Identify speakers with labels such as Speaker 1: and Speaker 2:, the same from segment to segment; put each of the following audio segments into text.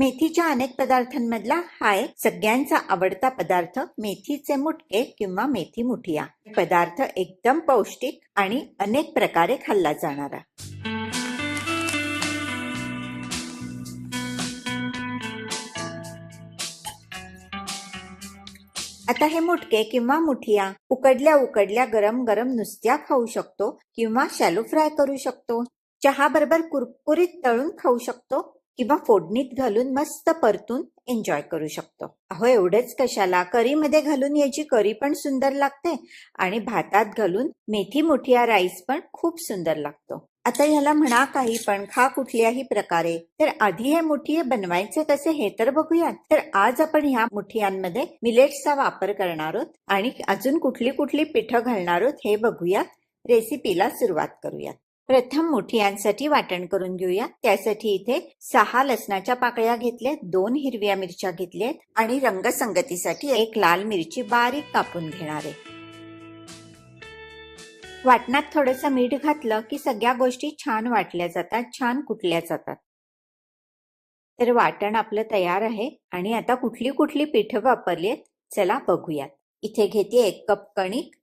Speaker 1: मेथीच्या अनेक पदार्थांमधला हा एक सगळ्यांचा आवडता पदार्थ मेथीचे मुटके किंवा मेथी मुठिया. पदार्थ एकदम पौष्टिक आणि अनेक प्रकारे खाल्ला जाणारा. आता हे मुटके किंवा मुठिया उकडल्या उकडल्या गरम गरम नुसत्या खाऊ शकतो किंवा शॅलो फ्राय करू शकतो. चहा बरोबर कुरकुरीत तळून खाऊ शकतो. किंवा फोडणीत घालून मस्त परतून एन्जॉय करू शकतो. अहो एवढेच कशाला? करीमध्ये घालून याची करी पण सुंदर लागते आणि भातात घालून मेथी मुठिया राईस पण खूप सुंदर लागतो. आता ह्याला म्हणा काही पण खा कुठल्याही प्रकारे. तर आधी हे मुठिये बनवायचे कसे हे तर बघूयात. तर आज आपण ह्या मुठियांमध्ये मिलेट्सचा वापर करणार आहोत आणि अजून कुठली कुठली पिठं घालणार आहोत हे बघूयात. रेसिपीला सुरुवात करूयात. प्रथम मुठियांसाठी वाटण करून घेऊया. त्यासाठी इथे सहा लसणाच्या पाकळ्या घेतल्यात दोन हिरव्या मिरच्या घेतल्यात आणि रंगसंगतीसाठी एक लाल मिरची बारीक कापून घेणार आहे. वाटणात थोडंसं मीठ घातलं की सगळ्या गोष्टी छान वाटल्या जातात छान कुटल्या जातात. तर वाटण आपलं तयार आहे आणि आता कुठली कुठली पिठं वापरलीत चला बघूयात. इथे घेते एक कप कणिक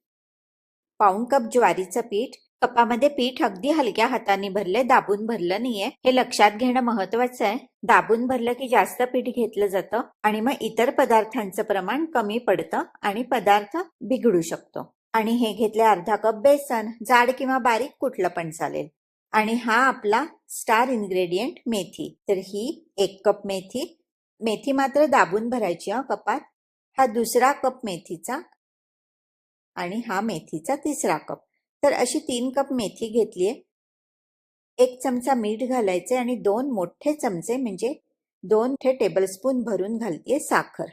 Speaker 1: पाऊण कप ज्वारीचं पीठ कपामध्ये पीठ अगदी हलक्या हाताने भरले दाबून भरलं नाहीये. हे लक्षात घेणं महत्वाचं आहे. दाबून भरलं की जास्त पीठ घेतलं जातं आणि मग इतर पदार्थांचं प्रमाण कमी पडतं आणि पदार्थ बिघडू शकतो. आणि हे घेतले अर्धा कप बेसन जाड किंवा बारीक कुठलं पण चालेल. आणि हा आपला स्टार इन्ग्रेडियंट मेथी. तर ही एक कप मेथी. मेथी मात्र दाबून भरायची हा कपात. हा दुसरा कप मेथीचा आणि हा मेथीचा तिसरा कप. तर अशी तीन कप मेथी घेतलीये. एक चमचा मीठ घालायचे आणि दोन मोठे चमचे म्हणजे दोन ते टेबलस्पून भरून घालतीये साखर.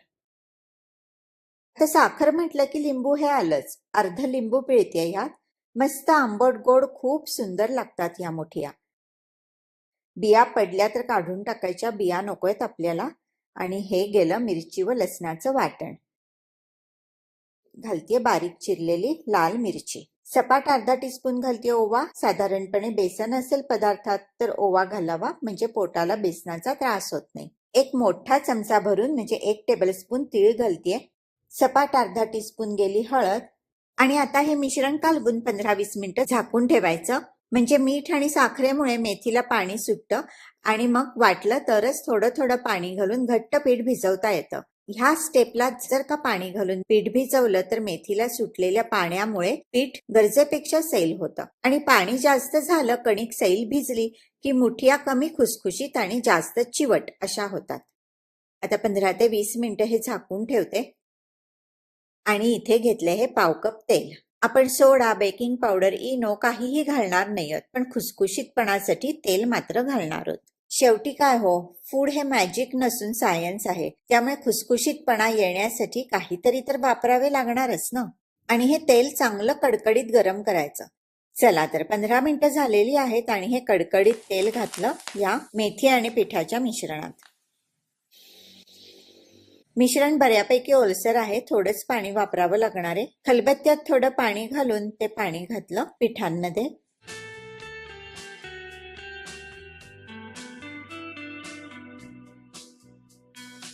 Speaker 1: तर साखर म्हटलं की लिंबू हे आलंच. अर्ध लिंबू पिळते ह्यात. मस्त आंबट गोड खूप सुंदर लागतात या मोठ्या. बिया पडल्या तर काढून टाकायच्या. बिया नकोयत आपल्याला. आणि हे गेलं मिरची व लसणाचं वाटण. घालतीये बारीक चिरलेली लाल मिरची. सपाट अर्धा टीस्पून घालते ओवा. साधारणपणे बेसन असेल पदार्थात तर ओवा घालावा. म्हणजे पोटाला बेसनाचा त्रास होत नाही. एक मोठा चमचा भरून म्हणजे एक टेबलस्पून तीळ घालतीये. सपाट अर्धा टीस्पून गेली हळद. आणि आता हे मिश्रण कालवून पंधरा वीस मिनिटं झाकून ठेवायचं. म्हणजे मीठ आणि साखरेमुळे मेथीला पाणी सुटतं. आणि मग वाटलं तरच थोडं थोडं पाणी घालून घट्ट पीठ भिजवता येतं. ह्या स्टेपला जर का पाणी घालून पीठ भिजवलं तर मेथीला सुटलेल्या पाण्यामुळे पीठ गरजेपेक्षा सैल होतं. आणि पाणी जास्त झालं कणिक सैल भिजली की मुठिया कमी खुसखुशीत आणि जास्त चिवट अशा होतात. आता पंधरा ते वीस मिनिटं हे झाकून ठेवते. आणि इथे घेतले हे पाव कप तेल. आपण सोडा बेकिंग पावडर इनो काहीही घालणार नाही आहोत पण खुसखुशीतपणासाठी तेल मात्र घालणार आहोत. शेवटी काय हो? फूड हे मॅजिक नसून सायन्स आहे. त्यामुळे खुसखुशीतपणा येण्यासाठी काहीतरी तर वापरावे लागणारच ना? आणि हे तेल चांगलं कडकडीत गरम करायचं. चला तर पंधरा मिनिटं झालेली आहेत आणि हे कडकडीत तेल घातलं या मेथी आणि पिठाच्या मिश्रणात. मिश्रण बऱ्यापैकी ओलसर आहे थोडंच पाणी वापरावं लागणार आहे. खलबत्त्यात थोडं पाणी घालून ते पाणी घातलं पिठांमध्ये.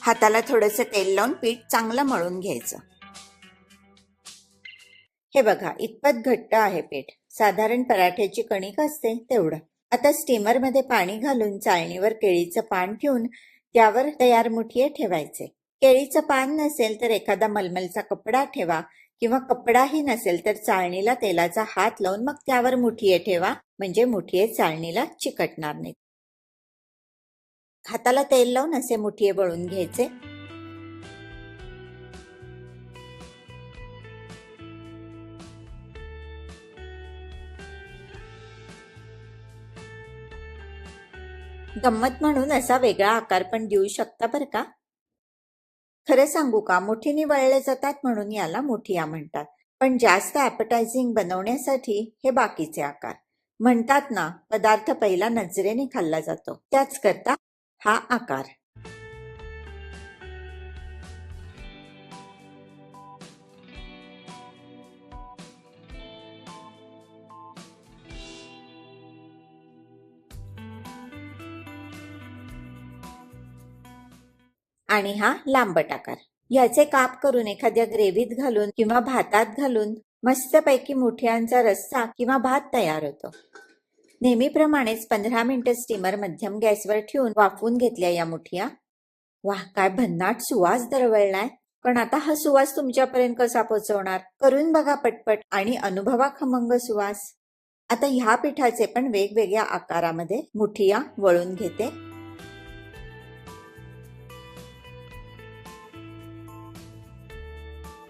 Speaker 1: हाताला थोडंसं तेल लावून पीठ चांगलं मळून घ्यायचं. हे बघा इतपत घट्ट आहे पीठ. साधारण पराठ्याची कणिक असते तेवढं. आता स्टीमरमध्ये पाणी घालून चाळणीवर केळीचं पान ठेवून त्यावर तयार मुठिये ठेवायचे. केळीचं पान नसेल तर एखादा मलमलचा कपडा ठेवा किंवा कपडाही नसेल तर चाळणीला तेलाचा हात लावून मग त्यावर मुठीये ठेवा. म्हणजे मुठिये चाळणीला चिकटणार नाहीत. हाताला तेल लावून असे मुठिये वळून घ्यायचे. गंमत म्हणून असा वेगळा आकार पण देऊ शकता बरं का? खरं सांगू का मुठीने वळले जातात म्हणून याला मुठिया म्हणतात. पण जास्त ॲपटायझिंग बनवण्यासाठी हे बाकीचे आकार. म्हणतात ना पदार्थ पहिला नजरेने खाल्ला जातो. त्याच करता हा आकार. आणि हा लांबट आकार. याचे काप करून एखाद्या ग्रेव्हीत घालून किंवा भातात घालून मस्तपैकी मुठ्यांचा रस्सा किंवा भात तयार होतो. नेहमीप्रमाणेच पंधरा मिनिटं स्टीमर मध्यम गॅसवर ठेवून वाफवून घेतल्या या मुठिया. वाह काय भन्नाट सुवास दरवळलाय. पण आता हा सुवास तुमच्यापर्यंत कसा पोचवणार? करून बघा पटपट आणि अनुभवा खमंग सुवास. आता ह्या पिठाचे पण वेगवेगळ्या आकारामध्ये मुठिया वळून घेते.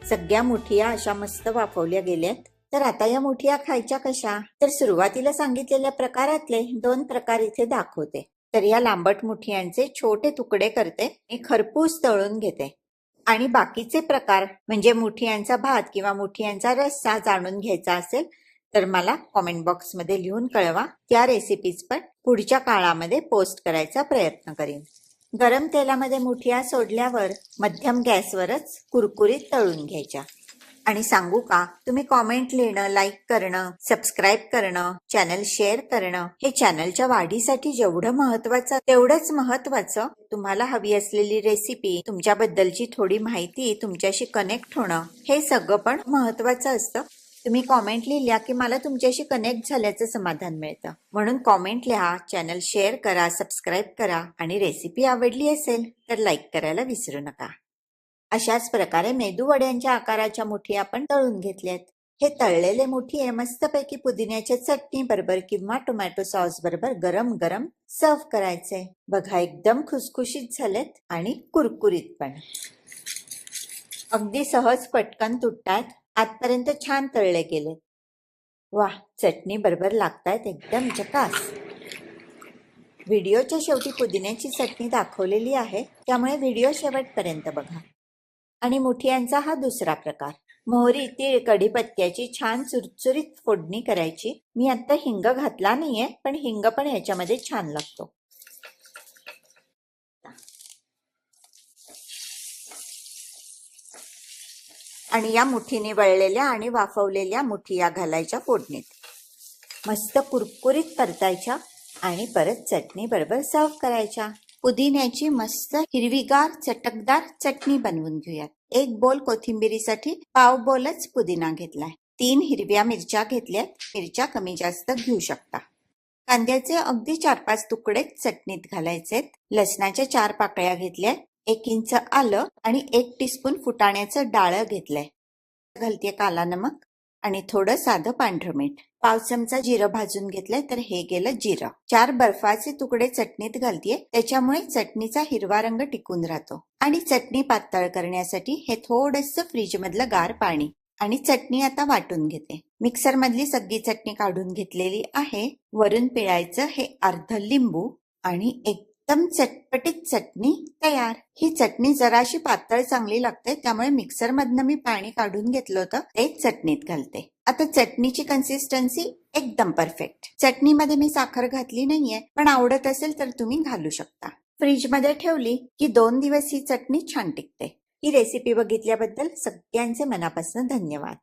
Speaker 1: सगळ्या मुठिया अशा मस्त वाफवल्या गेल्यात. तर आता या मुठिया खायच्या कशा? तर सुरुवातीला सांगितलेल्या प्रकारातले दोन प्रकार इथे दाखवते. तर या लांबट मुठियांचे छोटे तुकडे करते. आणि खरपूस तळून घेते. आणि बाकीचे प्रकार म्हणजे मुठियांचा भात किंवा मुठियांचा रस्सा जाणून घ्यायचा असेल तर मला कॉमेंट बॉक्समध्ये लिहून कळवा. त्या रेसिपीज पण पुढच्या काळामध्ये पोस्ट करायचा प्रयत्न करीन. गरम तेलामध्ये मुठिया सोडल्यावर मध्यम गॅसवरच कुरकुरीत तळून घ्यायच्या. आणि सांगू का? तुम्ही कॉमेंट लिहिणं लाईक करणं सबस्क्राईब करणं चॅनल शेअर करणं हे चॅनलच्या वाढीसाठी जेवढं महत्वाचं तेवढंच महत्वाचं. तुम्हाला हवी असलेली रेसिपी तुमच्याबद्दलची थोडी माहिती तुमच्याशी कनेक्ट होणं हे सगळं पण महत्वाचं असतं. तुम्ही कॉमेंट लिहिल्या की मला तुमच्याशी कनेक्ट झाल्याचं समाधान मिळतं. म्हणून कॉमेंट लिहा चॅनल शेअर करा सबस्क्राईब करा आणि रेसिपी आवडली असेल तर लाईक करायला विसरू नका. अशाच प्रकारे मेदू वड्यांच्या आकाराच्या मुठी आपण तळून घेतल्यात. हे तळलेले मुठी आहे मस्तपैकी पुदिन्याच्या चटणी बरोबर किंवा टोमॅटो सॉस बरोबर गरम गरम सर्व्ह करायचे. बघा एकदम खुसखुशीत झालेत आणि कुरकुरीत पण. अगदी सहज पटकन तुटतात. आजपर्यंत छान तळले गेलेत. वाह चटणी बरोबर लागतायत एकदम जकास व्हिडिओच्या शेवटी पुदिन्याची चटणी दाखवलेली आहे. त्यामुळे व्हिडिओ शेवटपर्यंत बघा. आणि मुठियांचा हा दुसरा प्रकार. मोहरी तीळ कढीपत्त्याची छान चुरचुरीत फोडणी करायची. मी आता हिंग घातला नाहीये पण हिंग पण ह्याच्यामध्ये छान लागतो. आणि या मुठीने वळलेल्या आणि वाफवलेल्या मुठिया घालायच्या फोडणीत. मस्त कुरकुरीत परतायच्या आणि परत चटणी बरोबर सर्व करायच्या. पुदिन्याची मस्त हिरवीगार चटकदार चटणी बनवून घेऊयात. एक बोल कोथिंबिरीसाठी पाव बोलच पुदिना घेतलाय. तीन हिरव्या मिरच्या घेतल्यात. मिरच्या कमी जास्त घेऊ शकता. कांद्याचे अगदी चार पाच तुकडेच चटणीत घालायचेत. लसणाच्या चार पाकळ्या घेतल्या एक इंच आलं आणि एक टीस्पून फुटाण्याचं डाळ घेतलंय. घालते काला नमक आणि थोडं साधं पांढरं मीठ. पाव चमचा जिरं भाजून घेतलंय तर हे गेलं जिरं. चार बर्फाचे तुकडे चटणीत घालतीये त्याच्यामुळे चटणीचा हिरवा रंग टिकून राहतो. आणि चटणी पातळ करण्यासाठी हे थोडस फ्रीज मधलं गार पाणी आणि चटणी आता वाटून घेते. मिक्सर मधली सगळी चटणी काढून घेतलेली आहे. वरून पिळायचं हे अर्ध लिंबू आणि एक एकदम चटपटीत चटणी तयार. ही चटणी जराशी पातळ चांगली लागते त्यामुळे मिक्सर मधनं मी पाणी काढून घेतलं होतं ते चटणीत घालते. आता चटणीची कन्सिस्टन्सी एकदम परफेक्ट चटणीमध्ये मी साखर घातली नाहीये पण आवडत असेल तर तुम्ही घालू शकता. फ्रीजमध्ये ठेवली की दोन दिवस ही चटणी छान टिकते. ही रेसिपी बघितल्याबद्दल सगळ्यांचे मनापासून धन्यवाद.